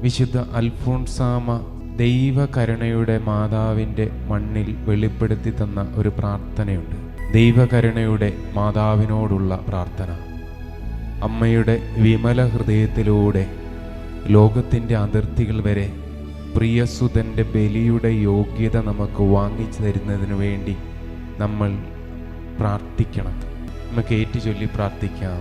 വിശുദ്ധ അൽഫോൺസാമ ദൈവകരുണയുടെ മാതാവിന്റെ മണ്ണിൽ വെളിപ്പെടുത്തി തന്ന ഒരു പ്രാർത്ഥനയുണ്ട്. ദൈവകരുണയുടെ മാതാവിനോടുള്ള പ്രാർത്ഥന. അമ്മയുടെ വിമല ഹൃദയത്തിലൂടെ ലോകത്തിന്റെ അതിർത്തികൾ വരെ പ്രിയസുതന്റെ ബലിയുടെ യോഗ്യത നമുക്ക് വാങ്ങിച്ചു തരുന്നതിന് വേണ്ടി നമ്മൾ പ്രാർത്ഥിക്കണം. നമുക്ക് ഏറ്റുചൊല്ലി പ്രാർത്ഥിക്കാം.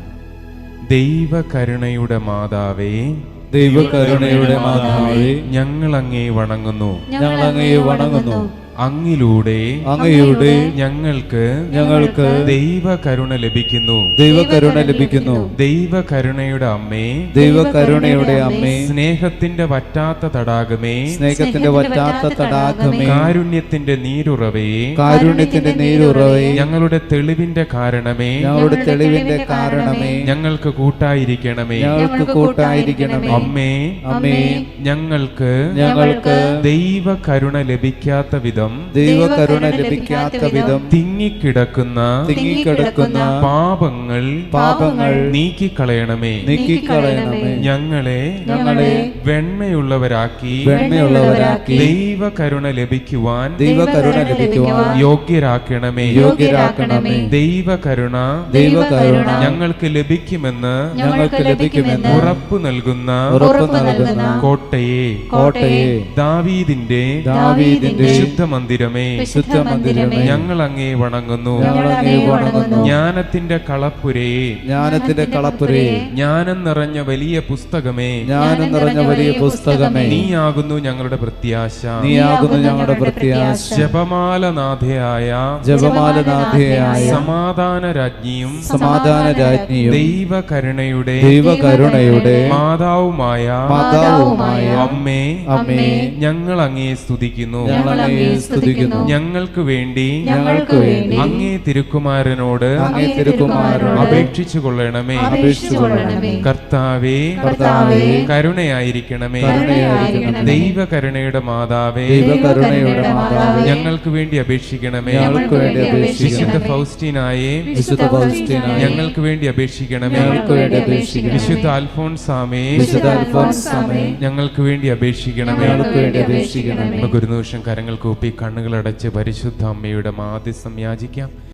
ദൈവകരുണയുടെ മാതാവേ ദൈവകരുണയുടെ മാതാവേ ഞങ്ങൾ അങ്ങേ വണങ്ങുന്നു. ഞങ്ങൾ അങ്ങേ വണങ്ങുന്നു. അങ്ങിലൂടെ അങ്ങയുടെ ഞങ്ങൾക്ക് ഞങ്ങൾക്ക് ദൈവകരുണ ലഭിക്കുന്നു. ദൈവകരുണ ലഭിക്കുന്നു. ദൈവകരുണയുടെ അമ്മേ. ദൈവകരുണയുടെ അമ്മേ. സ്നേഹത്തിന്റെ വറ്റാത്ത തടാകമേ. സ്നേഹത്തിന്റെ വറ്റാത്ത തടാകമേ. കാരുണ്യത്തിന്റെ നീരുറവേ. കാരുണ്യത്തിന്റെ നീരുറവേ. ഞങ്ങളുടെ തെളിവിന്റെ കാരണമേ. ഞങ്ങളുടെ തെളിവിന്റെ കാരണമേ. ഞങ്ങൾക്ക് കൂട്ടായിരിക്കണമേ. ഞങ്ങൾക്ക് കൂട്ടായിരിക്കണമേ. അമ്മേ. അമ്മേ. ഞങ്ങൾക്ക് ഞങ്ങൾക്ക് ദൈവകരുണ ലഭിക്കാത്ത വിധം ദൈവകരുണ ലഭിക്കാത്ത വിധം തിങ്ങിക്കിടക്കുന്ന തിങ്ങിക്കിടക്കുന്ന പാപങ്ങൾ പാപങ്ങൾ നീക്കിക്കളയണമേ. നീക്കിക്കളയണമേ. ഞങ്ങളെ ഞങ്ങളെ വെണ്മയുള്ളവരാക്കി വെണ്മയുള്ളവരാക്കി ദൈവകരുണ ലഭിക്കുവാൻ ദൈവകരുണ ലഭിക്കുവാൻ യോഗ്യരാക്കണമേ. യോഗ്യരാക്കണമേ. ദൈവകരുണ ദൈവകരുണ ഞങ്ങൾക്ക് ലഭിക്കുമെന്ന് ഞങ്ങൾക്ക് ലഭിക്കുമെന്ന് ഉറപ്പ് നൽകുന്ന ഉറപ്പ് നൽകുന്ന കോട്ടയെ കോട്ടയെ ദാവീദിന്റെ ദാവീദിന്റെ വിശുദ്ധ മന്ദിരമേ വിശുദ്ധ മന്ദിരമേ ഞങ്ങൾ അങ്ങേ വണങ്ങുന്നു. ഞങ്ങൾ അങ്ങേ വണങ്ങുന്നു ജ്ഞാനത്തിന്റെ കളപ്പുരയെ ജ്ഞാനത്തിന്റെ കളപ്പുരയെ ജ്ഞാനം നിറഞ്ഞ വലിയ പുസ്തകമേ. ജ്ഞാനം നിറഞ്ഞ വലിയ പുസ്തകമേ. നീയാകുന്നു ഞങ്ങളുടെ പ്രത്യാശ. നീയാകുന്നു ഞങ്ങളുടെ പ്രത്യാശ. ജപമാലനാഥയായ ജപമാലനാഥയായ സമാധാന രാജ്ഞിയും സമാധാന രാജ്ഞിയും ദൈവകരുണയുടെ ദൈവകരുണയുടെ മാതാവുമായ മാതാവുമായ അമ്മേ അമ്മേ ഞങ്ങൾ അങ്ങേ സ്തുതിക്കുന്നു. ഞങ്ങൾ അങ്ങയെ സ്തുതിക്കുന്നു. ഞങ്ങൾക്ക് വേണ്ടി ഞങ്ങൾക്ക് വേണ്ടി അങ്ങേ തിരുക്കുമാരനോട് അങ്ങേ തിരുക്കുമാരനോട് അപേക്ഷിച്ചു കൊള്ളണമേ അപേക്ഷിച്ചു കൊള്ളണമേ കർത്താവേ കർത്താവേ കരുണയായിരിക്കണമേ. കരുണയായിരിക്കണമേ. ദൈവകരുണയുടെ മാതാവേ ദൈവകരുണയുടെ മാതാവേ ഞങ്ങൾക്ക് വേണ്ടി അപേക്ഷിക്കണമേ. ഞങ്ങൾക്ക് വേണ്ടി വിശുദ്ധ അപേക്ഷിക്കണമേ. ഫൗസ്റ്റീനായെ വിശുദ്ധ ഫൗസ്റ്റീനായേ ഞങ്ങൾക്ക് വേണ്ടി അപേക്ഷിക്കണമേ. ഞങ്ങൾക്ക് വേണ്ടി അപേക്ഷിക്കണമേ. വിശുദ്ധ അൽഫോൻസാമേ വിശുദ്ധ അൽഫോൻസാമേ ഞങ്ങൾക്ക് വേണ്ടി അപേക്ഷിക്കണമേ. ഞങ്ങൾക്ക് വേണ്ടി അപേക്ഷിക്കണമേ. നമുക്ക് ഒരു നിമിഷം കരങ്ങൾ കൂപ്പി കണ്ണുകൾ അടച്ച് പരിശുദ്ധ അമ്മയുടെ മാധ്യസ്ഥം യാചിക്കാം.